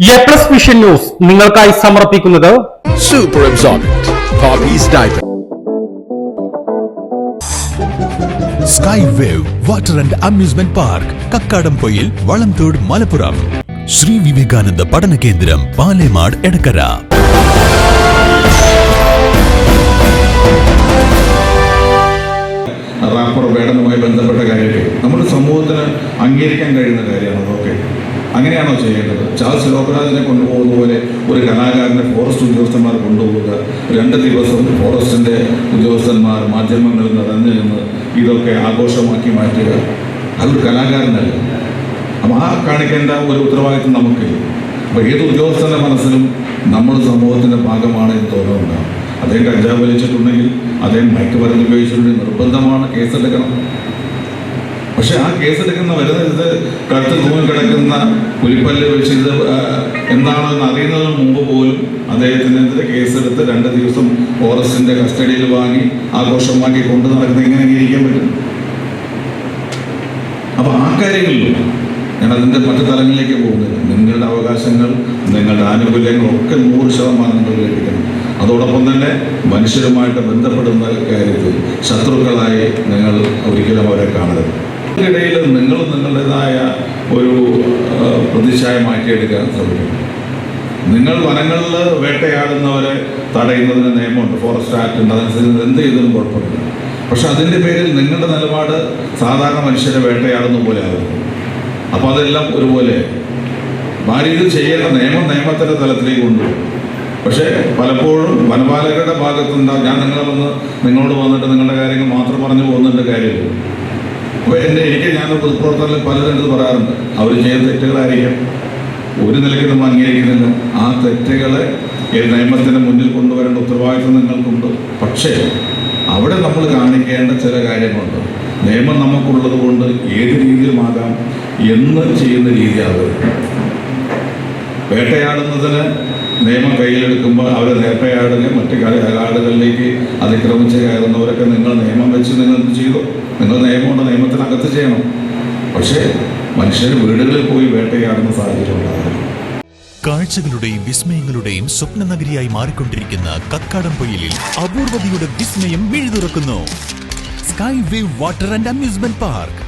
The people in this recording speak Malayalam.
എ പ്ലസ് വിഷൻ ന്യൂസ് നിങ്ങൾക്കായി സമർപ്പിക്കുന്നത് super absorbent. Sky wave water and amusement park Kakkadampoyil Valamthode Malappuram Shri Vivekananda പഠന കേന്ദ്രം പാലേമാട് എടക്കര റാപ്പർ വേടനുമായി ബന്ധപ്പെട്ട കാര്യമൊക്കെ. നമ്മുടെ സമൂഹത്തിന് അംഗീകരിക്കാൻ കഴിയുന്ന കാര്യമാണ് അതൊക്കെ. അങ്ങനെയാണോ ചെയ്യേണ്ടത്? ചാൾസ് ലോകരാജിനെ കൊണ്ടുപോകുന്ന പോലെ ഒരു കലാകാരനെ ഫോറസ്റ്റ് ഉദ്യോഗസ്ഥന്മാർ കൊണ്ടുപോവുക രണ്ട് ദിവസം ഫോറസ്റ്റിന്റെ ഉദ്യോഗസ്ഥന്മാർ മാധ്യമങ്ങളിൽ നിറഞ്ഞു നിന്ന് ഇതൊക്കെ ആഘോഷമാക്കി മാറ്റുക. അതൊരു കലാകാരനല്ല. അപ്പം ആ കാണിക്കേണ്ട ഒരു ഉത്തരവാദിത്വം നമുക്ക്. അപ്പോൾ ഏത് ഉദ്യോഗസ്ഥന്റെ മനസ്സിലും നമ്മൾ സമൂഹത്തിന്റെ ഭാഗമാണ് എന്ന് തോന്നുന്നുണ്ടാവും. അദ്ദേഹം കഞ്ചാവ് വലിച്ചിട്ടുണ്ടെങ്കിൽ അദ്ദേഹം മയക്കുമരുന്ന് ഉപയോഗിച്ചിട്ടുണ്ടെങ്കിൽ നിർബന്ധമാണ് കേസെടുക്കണം പക്ഷെ ആ കേസെടുക്കുന്ന വരുന്നത് കഴുത്ത് തൂങ്ങി കിടക്കുന്ന പുലിപ്പല്ല് വെച്ച് ഇത് ആ, എന്താണെന്ന് അറിയുന്നതിന് മുമ്പ് പോലും അദ്ദേഹത്തിനെതിരെ കേസെടുത്ത് രണ്ട് ദിവസം ഫോറസ്റ്റിന്റെ കസ്റ്റഡിയിൽ വാങ്ങി ആഘോഷമാക്കി കൊണ്ടു നടക്കുന്നത് എങ്ങനെ അംഗീകരിക്കാൻ പറ്റും? അപ്പൊ ആ കാര്യങ്ങളിലും ഞാൻ അതിന്റെ മറ്റു തലങ്ങളിലേക്ക് പോകുന്നില്ല നിങ്ങളുടെ അവകാശങ്ങൾ നിങ്ങളുടെ ആനുകൂല്യങ്ങൾ ഒക്കെ നൂറ് ശതമാനം നിങ്ങൾ ലഭിക്കണം. അതോടൊപ്പം തന്നെ മനുഷ്യരുമായിട്ട് ബന്ധപ്പെടുന്ന കാര്യത്തിൽ ശത്രുക്കളായി നിങ്ങൾ ഒരിക്കലും അവരെ കാണരുത്. ഇതിനിടയിൽ നിങ്ങൾ നിങ്ങളുടേതായ ആ, പ്രതിച്ഛായ മാറ്റിയെടുക്കാൻ ശ്രമിക്കണം നിങ്ങൾ വനങ്ങളിൽ വേട്ടയാടുന്നവരെ തടയുന്നതിന് നിയമമുണ്ട്. ഫോറസ്റ്റ് ആക്ട് ഉണ്ട്. അതനുസരിച്ച് എന്ത് ചെയ്തതും കുഴപ്പമില്ല. പക്ഷെ അതിന്റെ പേരിൽ നിങ്ങളുടെ നിലപാട് സാധാരണ മനുഷ്യരെ വേട്ടയാടുന്ന പോലെ ആകുന്നു. അപ്പോൾ അതെല്ലാം ഒരുപോലെ. ഇത് ചെയ്യേണ്ട നിയമം നിയമത്തിന്റെ തലത്തിലേക്ക് കൊണ്ടുപോകും പക്ഷേ പലപ്പോഴും വനപാലകരുടെ ഭാഗത്തുണ്ടാകും ഞാൻ നിങ്ങളെ വന്ന് നിങ്ങളോട് വന്നിട്ട് നിങ്ങളുടെ കാര്യങ്ങൾ മാത്രം പറഞ്ഞു പോകുന്നുണ്ട് കാര്യമില്ല. എന്റെ എനിക്ക് ഞാൻ പൊതുപ്രവർത്തകരിൽ പലതരത്തിൽ പറയാറുണ്ട്. അവർ ചെയ്യുന്ന തെറ്റുകളായിരിക്കാം. ഒരു നിലയ്ക്ക് നമ്മൾ അംഗീകരിക്കുന്നില്ല. ആ തെറ്റുകളെ നിയമത്തിന് മുന്നിൽ കൊണ്ടുവരേണ്ട ഉത്തരവാദിത്വം നിങ്ങൾക്കുണ്ട്. പക്ഷേ അവിടെ നമ്മൾ കാണിക്കേണ്ട ചില കാര്യങ്ങളുണ്ട്. നിയമം നമുക്കുള്ളത് കൊണ്ട് ഏത് രീതിയിലുമാകാം എന്ന് ചെയ്യുന്ന രീതിയാണ് വേട്ടയാടുന്നതിന് നിയമം കയ്യിലെടുക്കുമ്പോൾ അവർ വേട്ടയാടുകയും മറ്റ് കളി- കാടുകളിലേക്ക് അതിക്രമിച്ച് കയറുന്നവരൊക്കെ നിങ്ങൾ നിയമം വെച്ച് നിങ്ങൾ എന്ത് ചെയ്തു? നിങ്ങൾ നിയമമുണ്ട് നിയമത്തിനകത്ത് ചെയ്യണം. പക്ഷേ മനുഷ്യർ വീടുകളിൽ പോയി വേട്ടയാടുന്ന സാഹചര്യം ഉണ്ടാകും. കാഴ്ചകളുടെയും വിസ്മയങ്ങളുടെയും സ്വപ്ന നഗരിയായി മാറിക്കൊണ്ടിരിക്കുന്ന കക്കാടം പൊയിലിൽ അപൂർവതയുടെ വിസ്മയം വീഴുതുറക്കുന്നു. Sky wave water and amusement park.